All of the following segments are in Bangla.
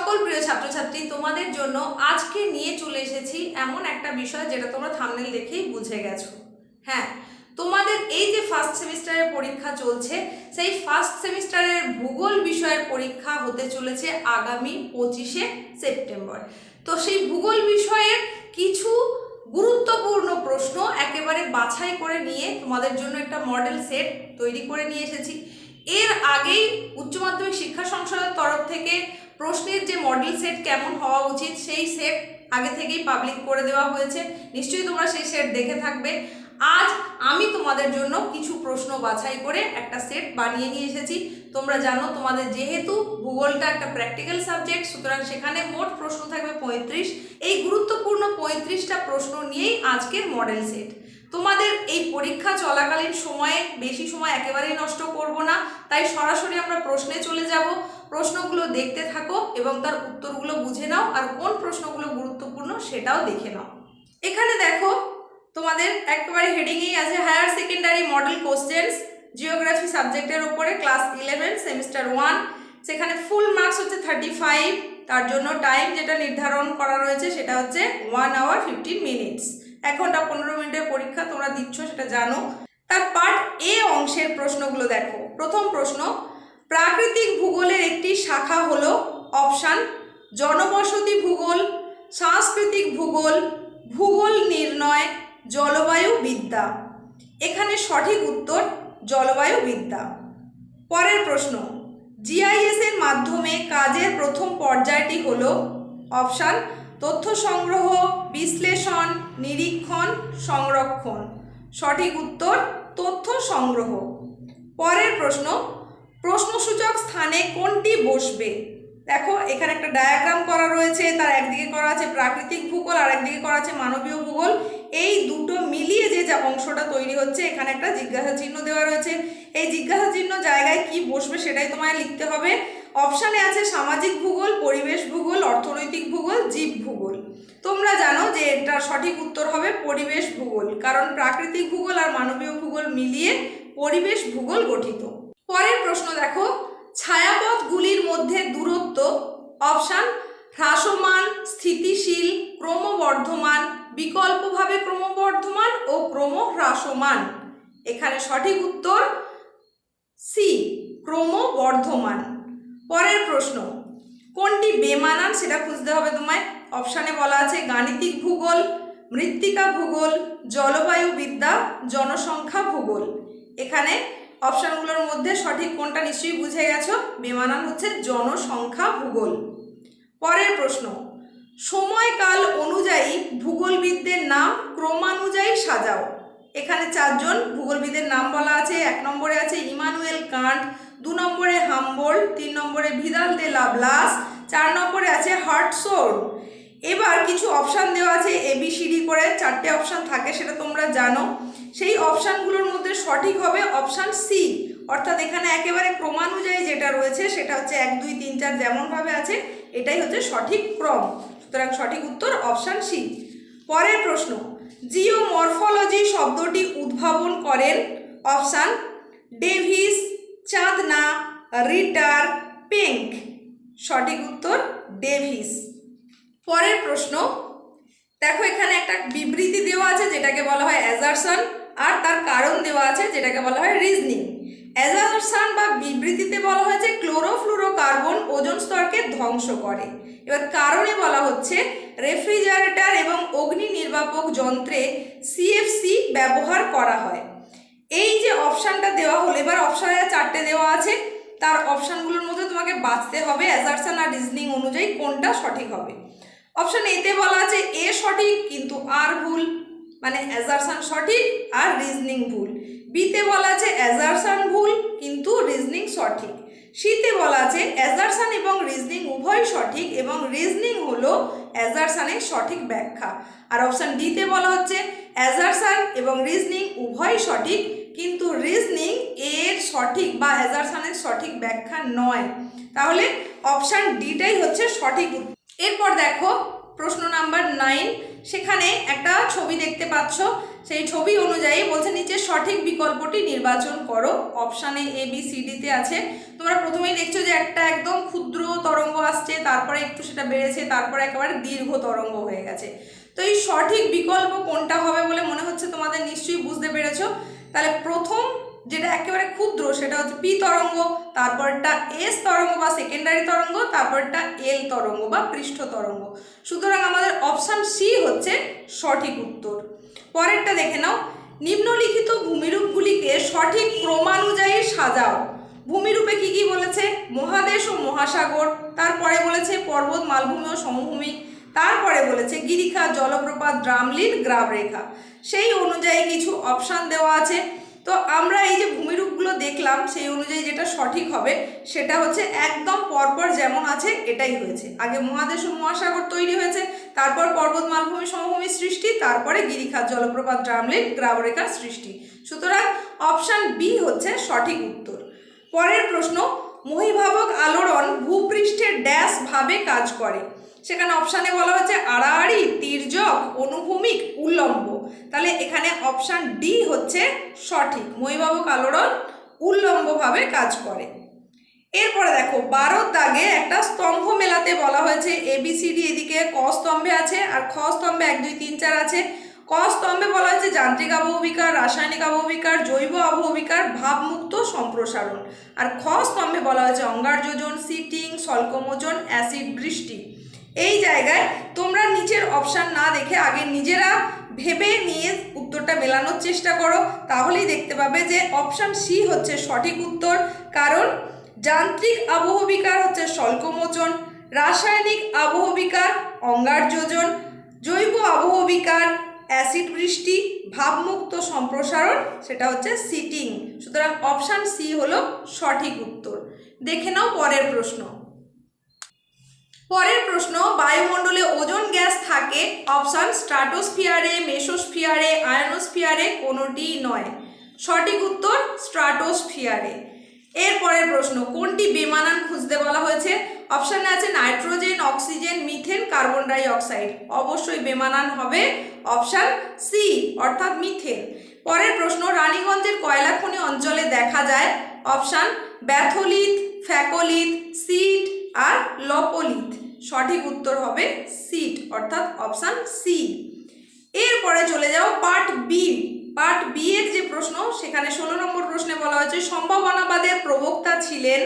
সকল প্রিয় ছাত্রছাত্রী, তোমাদের জন্য আজকে নিয়ে চলে এসেছি এমন একটা বিষয় যেটা তোমরা থামনেল দেখেই বুঝে গেছো। হ্যাঁ তোমাদের এই যে ফার্স্ট সেমিস্টারের পরীক্ষা চলছে, সেই ফার্স্ট সেমিস্টারের ভূগোল বিষয়ের পরীক্ষা হতে চলেছে আগামী পঁচিশে সেপ্টেম্বর। তো সেই ভূগোল বিষয়ের কিছু গুরুত্বপূর্ণ প্রশ্ন একেবারে বাছাই করে নিয়ে তোমাদের জন্য একটা মডেল সেট তৈরি করে নিয়ে এসেছি। এর আগেই উচ্চ মাধ্যমিক শিক্ষা সংসদের তরফ থেকে প্রশ্নের যে মডেল সেট কেমন হওয়া উচিত, সেই সেট আগে থেকেই পাবলিক করে দেওয়া হয়েছে। নিশ্চয়ই তোমরা সেই সেট দেখে থাকবে। আজ আমি তোমাদের জন্য কিছু প্রশ্ন বাছাই করে একটা সেট বানিয়ে নিয়ে এসেছি। তোমরা জানো, তোমাদের যেহেতু ভূগোলটা একটা প্র্যাকটিক্যাল সাবজেক্ট সুতরাং সেখানে মোট প্রশ্ন থাকবে পঁয়ত্রিশ। এই গুরুত্বপূর্ণ পঁয়ত্রিশটা প্রশ্ন নিয়েই আজকের মডেল সেট তোমাদের এই পরীক্ষা চলাকালীন সময়ে বেশি সময় একেবারেই নষ্ট করব না, তাই সরাসরি আমরা প্রশ্নে চলে যাব। প্রশ্নগুলো দেখতে থাকো এবং তার উত্তরগুলো বুঝে নাও আর কোন প্রশ্নগুলো গুরুত্বপূর্ণ সেটাও দেখে নাও। এখানে দেখো, তোমাদের একেবারে হেডিংয়েই আছে, higher secondary model questions, geography সাবজেক্টের উপরে ক্লাস ইলেভেন, সেমিস্টার ওয়ান, সেখানে ফুল মার্কস হচ্ছে থার্টি ফাইভ, তার জন্য টাইম যেটা নির্ধারণ করা রয়েছে সেটা হচ্ছে ওয়ান আওয়ার ফিফটিন মিনিটস এক ঘণ্টা পনেরো মিনিটের পরীক্ষা তোমরা দিচ্ছ, সেটা জানো। তার পার্ট এ অংশের প্রশ্নগুলো দেখো। প্রথম প্রশ্ন, প্রাকৃতিক ভূগোলের একটি শাখা হলো অপশান জনবসতি ভূগোল, সাংস্কৃতিক ভূগোল ভূগোল নির্ণয়, জলবায়ু বিদ্যা। এখানে সঠিক উত্তর, জলবায়ু বিদ্যা। পরের প্রশ্ন, জিআইএস এর মাধ্যমে কাজের প্রথম পর্যায়টি হল অপশান তথ্য সংগ্রহ, বিশ্লেষণ নিরীক্ষণ, সংরক্ষণ। সঠিক উত্তর, তথ্য সংগ্রহ। পরের প্রশ্ন, প্রশ্নসূচক স্থানে কোনটি বসবে? দেখো, এখানে একটা ডায়াগ্রাম করা রয়েছে, তার একদিকে করা আছে প্রাকৃতিক ভূগোল আর একদিকে করা আছে মানবীয় ভূগোল। এই দুটো মিলিয়ে যে যা অংশটা তৈরি হচ্ছে, এখানে একটা জিজ্ঞাসা চিহ্ন দেওয়া রয়েছে। এই জিজ্ঞাসা চিহ্ন জায়গায় কি বসবে সেটাই তোমায় লিখতে হবে। অপশানে আছে সামাজিক ভূগোল, পরিবেশ ভূগোল, অর্থনৈতিক ভূগোল, জীব ভূগোল। তোমরা জানো যে সঠিক উত্তর হবে পরিবেশ ভূগোল, কারণ প্রাকৃতিক ভূগোল আর মানবীয় ভূগোল মিলিয়ে পরিবেশ ভূগোল গঠিত। পরের প্রশ্ন দেখো, ছায়াপথগুলির মধ্যে দূরত্ব, অপশান, হ্রাসমান, স্থিতিশীল, ক্রমবর্ধমান, বিকল্পভাবে ক্রমবর্ধমান ও ক্রম হ্রাসমান এখানে সঠিক উত্তর সি ক্রমবর্ধমান। পরের প্রশ্ন, কোনটি বেমানান, সেটা খুঁজতে হবে তোমায়। অপশানে বলা আছে গাণিতিক ভূগোল, মৃত্তিকা ভূগোল, জলবায়ু বিদ্যা, জনসংখ্যা ভূগোল। এখানে অপশানগুলোর মধ্যে সঠিক কোনটা নিশ্চয়ই বুঝে গেছো? বেমানান হচ্ছে জনসংখ্যা ভূগোল। পরের প্রশ্ন, সময়কাল অনুযায়ী ভূগোলবিদদের নাম ক্রমানুযায়ী সাজাও। এখানে চারজন ভূগোলবিদের নাম বলা আছে, এক নম্বরে আছে ইমানুয়েল কান্ট, দু নম্বরে হাম্বোল, তিন নম্বরে ভিদাল দে লাবলাস, চার নম্বরে আছে হার্টসোর্ড এবার কিছু অপশান দেওয়া আছে এবিসিডি করে চারটে অপশান থাকে, সেটা তোমরা জানো। সেই অপশানগুলোর মধ্যে সঠিক হবে অপশান সি অর্থাৎ এখানে একেবারে ক্রমানুযায়ী যেটা রয়েছে, সেটা হচ্ছে এক, দুই, তিন, চার যেমনভাবে আছে, এটাই হচ্ছে সঠিক ক্রম। সুতরাং সঠিক উত্তর অপশান সি পরের প্রশ্ন জিও জিওমরফোলজি শব্দটি উদ্ভাবন করেন অপশান ডেভিস চাঁদনা রিটার পেঙ্ক সঠিক উত্তর ডেভিস পরের প্রশ্ন, দেখো এখানে একটা বিবৃতি দেওয়া আছে যেটাকে বলা হয় অ্যাজারশন আর তার কারণ দেওয়া আছে যেটাকে বলা হয় রিজনিং। অ্যাজারশন বা বিবৃতিতে বলা হয় হয়েছে ক্লোরোফ্লুরোকার্বন ওজন স্তরকে ধ্বংস করে। এবার কারণে বলা হচ্ছে রেফ্রিজারেটর এবং অগ্নি নির্বাপক যন্ত্রে সিএফসি ব্যবহার করা হয়। এই যে অপশানটা দেওয়া হলো, এবার অপশানে চারটে দেওয়া আছে, তার অপশানগুলোর মধ্যে তোমাকে বাঁচতে হবে অ্যাজারশন আর রিজনিং অনুযায়ী কোনটা সঠিক হবে। অপশান এতে বলা আছে এ সঠিক, কিন্তু আর ভুল। মানে অ্যাজারশন সঠিক আর রিজনিং ভুল। বিতে বলা আছে অ্যাজারশন ভুল, কিন্তু রিজনিং সঠিক। সিতে বলা আছে অ্যাজারশন এবং রিজনিং উভয় সঠিক এবং রিজনিং হলো অ্যাজারশনের সঠিক ব্যাখ্যা। আর অপশান ডিতে বলা হচ্ছে অ্যাজারশন এবং রিজনিং উভয় সঠিক, কিন্তু রিজনিং এর সঠিক বা অ্যাজারশনের সঠিক ব্যাখ্যা নয়। তাহলে অপশান ডিটাই হচ্ছে সঠিক এরপর দেখো, প্রশ্ন নাম্বার নাইন সেখানে একটা ছবি দেখতে পাচ্ছ। সেই ছবি অনুযায়ী বলছে নিচে সঠিক বিকল্পটি নির্বাচন করো। অপশানে এ বি সি ডিতে আছে। তোমরা প্রথমেই দেখছ যে একটা একদম ক্ষুদ্র তরঙ্গ আসছে, তারপরে একটু সেটা বেড়েছে, তারপরে একেবারে দীর্ঘ তরঙ্গ হয়ে গেছে। তো এই সঠিক বিকল্প কোনটা হবে বলে মনে হচ্ছে তোমাদের নিশ্চয়ই বুঝতে পেরেছ। তাহলে প্রথম যেটা একেবারে ক্ষুদ্র, সেটা হচ্ছে পি তরঙ্গ, তারপরটা এস তরঙ্গ বা সেকেন্ডারি তরঙ্গ, তারপরটা এল তরঙ্গ বা পৃষ্ঠ তরঙ্গ। সুতরাং আমাদের অপশান সি হচ্ছে সঠিক উত্তর। পরেরটা দেখে নাও। নিম্নলিখিত ভূমিরূপগুলিকে সঠিক ক্রমানুযায়ী সাজাও। ভূমিরূপে কি কি বলেছে? মহাদেশ ও মহাসাগর, তারপরে বলেছে পর্বত, মালভূমি ও সমভূমি, তারপরে বলেছে গিরিখা, জলপ্রপাত ড্রামলিন গ্রাবরেখা সেই অনুযায়ী কিছু অপশান দেওয়া আছে। তো আমরা এই যে ভূমিরূপগুলো দেখলাম, সেই অনুযায়ী যেটা সঠিক হবে, সেটা হচ্ছে একদম পরপর যেমন আছে, এটাই হয়েছে। আগে মহাদেশ ও মহাসাগর তৈরি হয়েছে, তারপর পর্বত মালভূমি সমভূমির সৃষ্টি, তারপরে গিরিখাত জলপ্রপাত ড্রামলিন, গ্রাবরেখার সৃষ্টি। সুতরাং অপশান বি হচ্ছে সঠিক উত্তর। পরের প্রশ্ন, মহিভাবক আলোড়ন ভূপৃষ্ঠের ড্যাশ ভাবে কাজ করে। সেখানে অপশানে বলা হচ্ছে আড়াআড়ি, তীর্যক, অনুভূমিক অপশান ডি হচ্ছে সঠিক। মহিভাবক আলোড়ন উল্লম্বভাবে কাজ করে। এরপরে দেখো, বারো দাগে একটা স্তম্ভ মেলাতে বলা হয়েছে। এবিসিডি এদিকে ক স্তম্ভে আছে আর খ স্তম্ভে এক, দুই, তিন, চার আছে। ক স্তম্ভে বলা হয়েছে যান্ত্রিক আবহবিকার রাসায়নিক আবহবিকার জৈব আবহবিকার ভাবমুক্ত সম্প্রসারণ। আর খ স্তম্ভে বলা হয়েছে অঙ্গার যোজন, সিটিং স্বল্পমোচন অ্যাসিড বৃষ্টি। এই জায়গায় তোমরা নিচের অপশান না দেখে আগে নিজেরা ভেবে নিয়ে উত্তরটা মেলানোর চেষ্টা করো, তাহলেই দেখতে পাবে যে অপশান সি হচ্ছে সঠিক উত্তর। কারণ যান্ত্রিক আবহবিকার হচ্ছে স্বল্পমোচন, রাসায়নিক আবহবিকার অঙ্গার যোজন জৈব আবহবিকার অ্যাসিড বৃষ্টি, ভাবমুক্ত সম্প্রসারণ, সেটা হচ্ছে সিটিং সুতরাং অপশান সি হলো সঠিক উত্তর। দেখে নাও পরের প্রশ্ন। পরের প্রশ্ন, বায়ুমণ্ডলে ওজন গ্যাস থাকে অপশান স্ট্রাটোস্ফিয়ারে মেসোস্ফিয়ারে, আয়নোস্ফিয়ারে কোনোটিই নয়। সঠিক উত্তর স্ট্রাটোস্ফিয়ারে এর পরের প্রশ্ন, কোনটি বেমানান খুঁজতে বলা হয়েছে? অপশানে আছে nitrogen, oxygen, methane, carbon dioxide. অবশ্যই বেমানান হবে অপশান সি, অর্থাৎ মিথেন। পরের প্রশ্ন, রানীগঞ্জের কয়লা খনি অঞ্চলে দেখা যায়? অপশান, ব্যাথোলিথ, ফ্যাকোলিথ সঠিক উত্তর হবে সিট, অর্থাৎ অপশান সি এরপরে চলে যাও পার্ট বি পার্ট বি এর যে প্রশ্ন, সেখানে ষোলো নম্বর প্রশ্নে বলা হয়েছে, সম্ভাবনাবাদের প্রবক্তা ছিলেন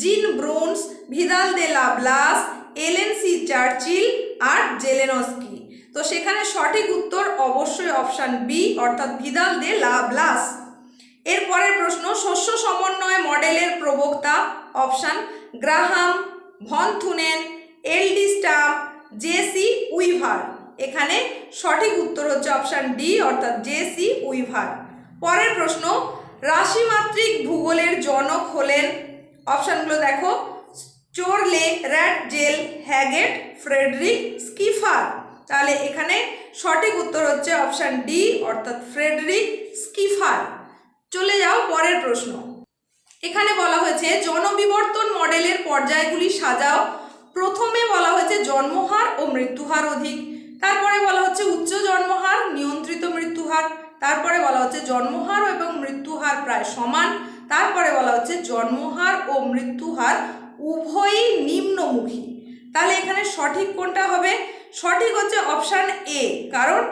জিন ব্রোনস, ভিদাল দে লাবলাস, এলেন সি চার্চিল আর জেলেনস্কি। তো সেখানে সঠিক উত্তর অবশ্যই অপশান বি অর্থাৎ ভিদাল দে লাবলাস। এর পরের প্রশ্ন, শস্য সমন্বয় মডেলের প্রবক্তা, option, Graham von Thunen LD Stamp JC Weaver এখানে সঠিক উত্তর হচ্ছে অপশান ডি অর্থাৎ জেসি উইভার পরের প্রশ্ন, রাশিমাত্রিক ভূগোলের জনক হলেন, অপশানগুলো দেখো, Chorley, Ratzel, Haggett, Frederick Schaefer. তাহলে এখানে সঠিক উত্তর হচ্ছে অপশান ডি অর্থাৎ ফ্রেডরিক স্কিফার। চলে যাও পরের প্রশ্ন। এখানে বলা হয়েছে, জনবিবর্তন মডেলের পর্যায়গুলি সাজাও। প্রথমে বলা হয়েছে জন্মহার ও মৃত্যুহার অধিক, তারপরে বলা হচ্ছে উচ্চ জন্মহার, নিয়ন্ত্রিত মৃত্যুহার, তারপরে বলা হচ্ছে জন্মহার এবং মৃত্যুহার প্রায় সমান, তারপরে বলা হচ্ছে জন্মহার ও মৃত্যুহার উভয়ই নিম্নমুখী। তাহলে এখানে সঠিক কোনটা হবে? সঠিক হচ্ছে অপশান এ, কারণ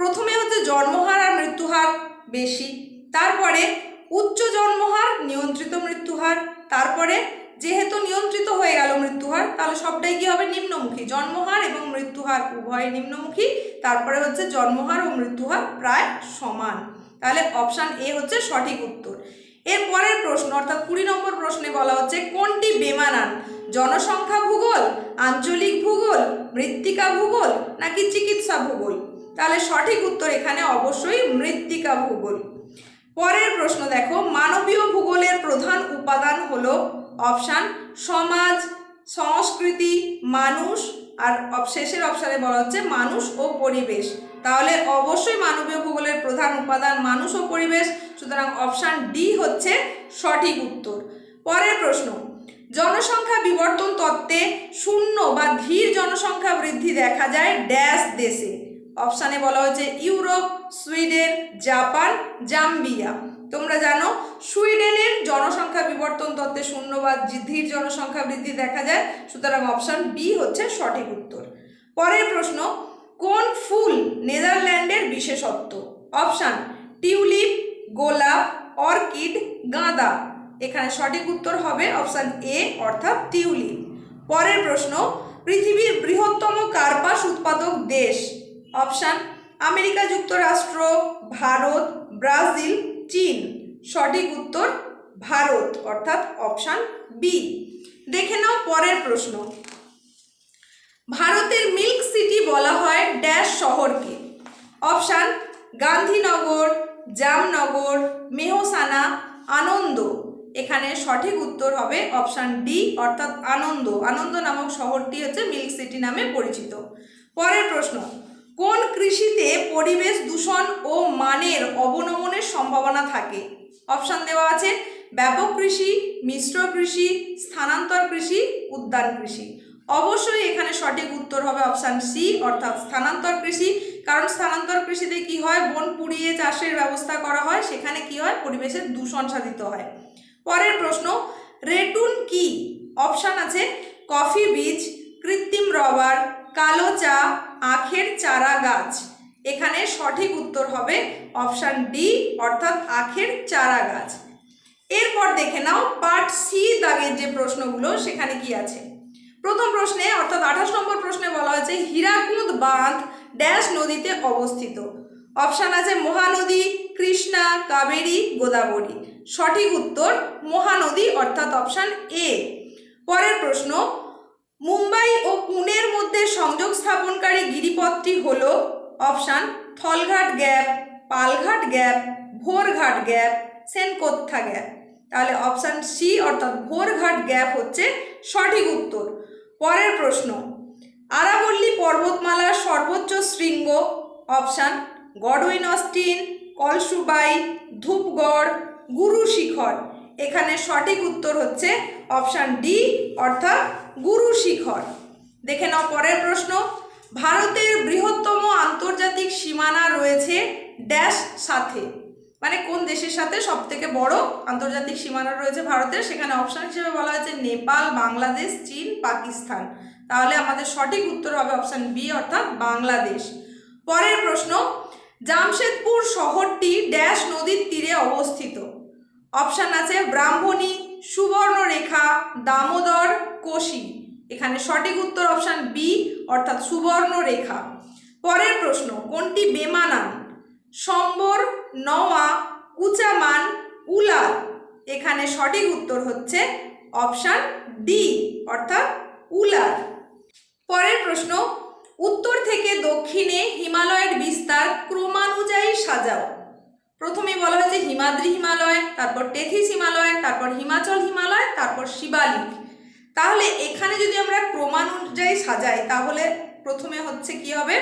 প্রথমে হচ্ছে জন্মহার আর মৃত্যুহার বেশি, তারপরে উচ্চ জন্মহার, নিয়ন্ত্রিত মৃত্যুহার, তারপরে যেহেতু নিয়ন্ত্রিত হয়ে গেল মৃত্যুহার, তাহলে সবটাই কি হবে? নিম্নমুখী। জন্মহার এবং মৃত্যুহার উভয় নিম্নমুখী। তারপরে হচ্ছে জন্মহার ও মৃত্যুহার প্রায় সমান। তাহলে অপশান এ হচ্ছে সঠিক উত্তর। এর পরের প্রশ্ন, অর্থাৎ কুড়ি নম্বর প্রশ্নে বলা হচ্ছে, কোনটি বেমানান? জনসংখ্যা ভূগোল, আঞ্চলিক ভূগোল, মৃত্তিকা ভূগোল, নাকি চিকিৎসা ভূগোল? তাহলে সঠিক উত্তর এখানে অবশ্যই মৃত্তিকা ভূগোল। পরের প্রশ্ন দেখো, মানবীয় ভূগোলের প্রধান উপাদান হলো অপশান সমাজ, সংস্কৃতি, মানুষ, আর শেষের অপশানে বলা হচ্ছে মানুষ ও পরিবেশ। তাহলে অবশ্যই মানবীয় ভূগোলের প্রধান উপাদান মানুষ ও পরিবেশ। সুতরাং অপশান ডি হচ্ছে সঠিক উত্তর। পরের প্রশ্ন, জনসংখ্যা বিবর্তন তত্ত্বে শূন্য বা ধীর জনসংখ্যা বৃদ্ধি দেখা যায় ড্যাশ দেশে। অপশানে বলা হয়েছে ইউরোপ, সুইডেন, জাপান, জাম্বিয়া। তোমরা জানো, সুইডেনের জনসংখ্যা বিবর্তন তত্ত্বে শূন্যবাদ ধীর জনসংখ্যা বৃদ্ধি দেখা যায়। সুতরাং অপশান বি হচ্ছে সঠিক উত্তর। পরের প্রশ্ন, কোন ফুল নেদারল্যান্ডের বিশেষত্ব? অপশান, টিউলিপ, গোলাপ, অর্কিড, গাঁদা। এখানে সঠিক উত্তর হবে অপশান এ অর্থাৎ টিউলিপ। পরের প্রশ্ন, পৃথিবীর বৃহত্তম কার্পাস উৎপাদক দেশ? অপশান, আমেরিকা যুক্তরাষ্ট্র, ভারত, ব্রাজিল চীন। সঠিক উত্তর, ভারত, অর্থাৎ অপশান বি। দেখে নাও পরের প্রশ্ন। ভারতের মিল্ক সিটি বলা হয় ড্যাশ শহরকে। অপশান, গান্ধীনগর, জামনগর, মেহসানা, আনন্দ। এখানে সঠিক উত্তর হবে অপশান ডি, অর্থাৎ আনন্দ। আনন্দ নামক শহরটি হচ্ছে মিল্ক সিটি নামে পরিচিত। পরের প্রশ্ন কোন কৃষিতে পরিবেশ দূষণ ও মানের অবনমনের সম্ভাবনা থাকে? অপশান দেওয়া আছে, ব্যাপক কৃষি, মিশ্র কৃষি, স্থানান্তর কৃষি, উদ্যান কৃষি। অবশ্যই এখানে সঠিক উত্তর হবে অপশান সি, অর্থাৎ স্থানান্তর কৃষি। কারণ স্থানান্তর কৃষিতে কি হয়? বন পুড়িয়ে চাষের ব্যবস্থা করা হয়, সেখানে কি হয়? পরিবেশের দূষণ সাধিত হয়। পরের প্রশ্ন, রেটুন কি? অপশান আছে, কফি বীজ, কৃত্রিম রবার কালো চা, আখের চারা গাছ। এখানে সঠিক উত্তর হবে অপশান ডি, অর্থাৎ আখের চারা গাছ। এরপর দেখে নাও পার্ট সি দাগের যে প্রশ্নগুলো, সেখানে কি আছে? প্রথম প্রশ্নে, অর্থাৎ আঠাশ নম্বর প্রশ্নে বলা হয়েছে, হীরাকুঁদ বাঁধ ড্যাশ নদীতে অবস্থিত। অপশান আছে, মহানদী, কৃষ্ণা, কাবেরী, গোদাবরী। সঠিক উত্তর, মহানদী, অর্থাৎ অপশান এ। পরের প্রশ্ন মুম্বাই ও পুনের মধ্যে সংযোগ স্থাপনকারী গিরিপথটি হল option Thalghat gap, Palghat gap, Bhorghat gap Shencottah gap. তাহলে অপশান সি অর্থাৎ ভোরঘাট গ্যাপ হচ্ছে সঠিক উত্তর। পরের প্রশ্ন, আরাবল্লী পর্বতমালার সর্বোচ্চ শৃঙ্গ, option Godwin Austen, Kalsubai, Dhupgarh Guru Shikhar এখানে সঠিক উত্তর হচ্ছে অপশান ডি, অর্থাৎ গুরু শিখর। দেখে নাও পরের প্রশ্ন। ভারতের বৃহত্তম আন্তর্জাতিক সীমানা রয়েছে ড্যাশ সাথে। মানে কোন দেশের সাথে সব থেকে বড় আন্তর্জাতিক সীমানা রয়েছে ভারতের? সেখানে অপশান হিসেবে বলা হয়েছে নেপাল, বাংলাদেশ, চীন, পাকিস্তান। তাহলে আমাদের সঠিক উত্তর হবে অপশান বি, অর্থাৎ বাংলাদেশ। পরের প্রশ্ন, জামশেদপুর শহরটি ড্যাশ নদীর তীরে অবস্থিত। অপশান আছে ব্রাহ্মণী, সুবর্ণরেখা, দামোদর, কোশি। এখানে সঠিক উত্তর অপশান বি অর্থাৎ সুবর্ণরেখা। পরের প্রশ্ন, কোনটি বেমানান? সম্বর, নওয়া, কুচামান, উলার। এখানে সঠিক উত্তর হচ্ছে অপশান ডি অর্থাৎ উলার। পরের প্রশ্ন, উত্তর থেকে দক্ষিণে হিমালয়ের বিস্তার ক্রমানুযায়ী সাজাও। প্রথমে বলা হয়েছে হিমাদ্রি হিমালয়, তারপর টেথিস হিমালয়, তারপর হিমাচল হিমালয়, তারপর শিবালিক। তাহলে এখানে যদি আমরা ক্রমানুযায়ী সাজাই, তাহলে প্রথমে হচ্ছে কি হবে?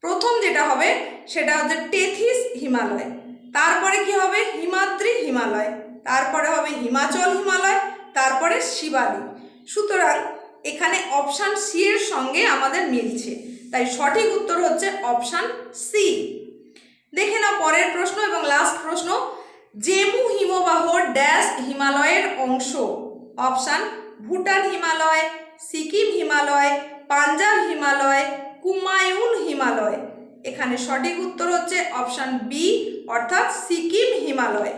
প্রথম যেটা হবে, সেটা হচ্ছে টেথিস হিমালয়। তারপরে কি হবে? হিমাদ্রি হিমালয়। তারপরে হবে হিমাচল হিমালয়, তারপরে শিবালিক। সুতরাং এখানে অপশান সি এর সঙ্গে আমাদের মিলছে। তাই সঠিক উত্তর হচ্ছে অপশান সি। দেখে নাও পরের প্রশ্ন এবং লাস্ট প্রশ্ন। জেমু হিমবাহ ড্যাশ হিমালয়ের অংশ। অপশান ভুটান হিমালয়, সিকিম হিমালয়, পাঞ্জাব হিমালয়, কুমায়ুন হিমালয়। এখানে সঠিক উত্তর হচ্ছে অপশান বি অর্থাৎ সিকিম হিমালয়।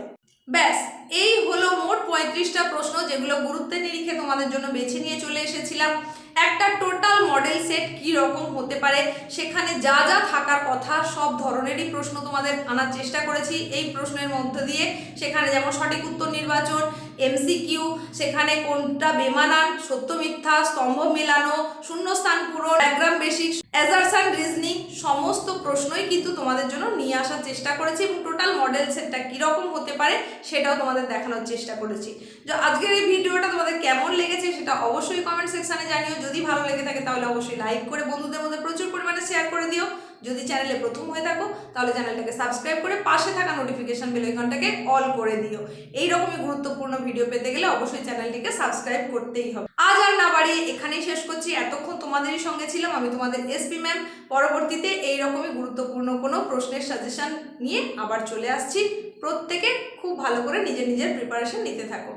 ব্যাস, এই হলো মোট পঁয়ত্রিশটা প্রশ্ন যেগুলো গুরুত্বের নিরিখে তোমাদের জন্য বেছে নিয়ে চলে এসেছিলাম। একটা টোটাল মডেল সেট কি রকম হতে পারে, সেখানে যা যা থাকার কথা, সব ধরনেরই প্রশ্ন তোমাদের আনার চেষ্টা করেছি। এই প্রশ্নের মধ্য দিয়ে সেখানে যেমন সঠিক উত্তর নির্বাচন এমসিকিউ সেখানে কোনটা বেমানান, সত্য মিথ্যা, স্তম্ভ মেলানো, শূন্যস্থান পূরণ ডায়াগ্রাম বেসিক অ্যাজারসান রিজনিং সমস্ত প্রশ্নই কিন্তু তোমাদের জন্য নিয়ে আসার চেষ্টা করেছি এবং টোটাল মডেল সেটটা কীরকম হতে পারে সেটাও তোমাদের দেখানোর চেষ্টা করেছি। তো আজকের এই ভিডিওটা তোমাদের কেমন লেগেছে সেটা অবশ্যই কমেন্ট সেকশানে জানিও। যদি ভালো লেগে থাকে তাহলে অবশ্যই লাইক করে বন্ধুদের মধ্যে প্রচুর পরিমাণে শেয়ার করে দিও। যদি চ্যানেলে প্রথম হয়ে থাকো তাহলে চ্যানেলটাকে সাবস্ক্রাইব করে পাশে থাকা নোটিফিকেশান বেল আইকনটাকে অল করে দিও। এই রকমই গুরুত্বপূর্ণ ভিডিও পেতে গেলে অবশ্যই চ্যানেলটিকে সাবস্ক্রাইব করতেই হবে। আজ আর না বাড়িয়ে এখানেই শেষ করছি। এতক্ষণ তোমাদেরই সঙ্গে ছিলাম। আমি তোমাদের এসপি ম্যাম পরবর্তীতে এইরকমই গুরুত্বপূর্ণ কোনো প্রশ্নের সাজেশান নিয়ে আবার চলে আসছি। প্রত্যেকে খুব ভালো করে নিজের নিজের প্রিপারেশান নিতে থাকো।